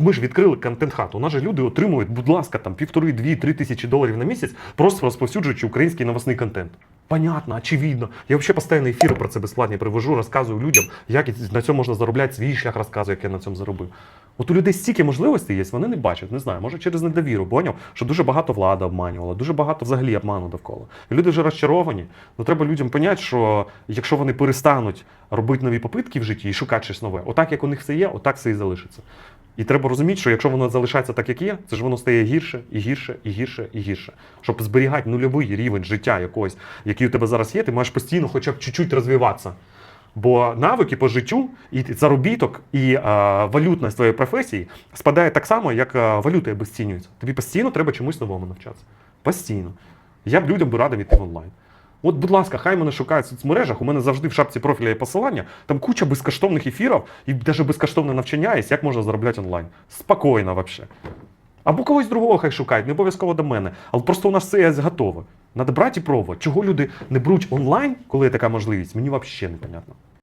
Ми ж відкрили контент-хату. У нас же люди отримують, будь ласка, там півтори, дві, три тисячі доларів на місяць, просто розповсюджуючи український новосний контент. Понятно, очевидно. Я взагалі постійно ефіри про це безплатні привожу, розказую людям, як на цьому можна заробляти свій шлях, розказую, як я на цьому заробив. От у людей стільки можливостей є, вони не бачать, не знаю, може через недовіру, поняв, що дуже багато влада обманювала, дуже багато взагалі обману довкола. І люди вже розчаровані. Ну треба людям поняти, що якщо вони перестануть робити нові попитки в житті і шукати щось нове, отак як у них все є, отак все і залишиться. І треба розуміти, що якщо воно залишається так, як є, це ж воно стає гірше і гірше, і гірше, і гірше. Щоб зберігати нульовий рівень життя якогось, який у тебе зараз є, ти маєш постійно хоча б чуть-чуть розвиватися. Бо навики по життю, і заробіток, і е, валютність твоєї професії спадає так само, як е, валюта обесцінюється. Тобі постійно треба чомусь новому навчатися. Постійно. Я б людям би радив іти в онлайн. От, будь ласка, хай мене шукають в соцмережах. У мене завжди в шапці профіля є посилання. Там куча безкоштовних ефірів і навіть безкоштовне навчання є, як можна заробляти онлайн. Спокійно взагалі. Або когось другого хай шукають, не обов'язково до мене. Але просто у нас є готове. Надо брати і пробувати. Чого люди не беруть онлайн, коли є така можливість, мені взагалі непонятно.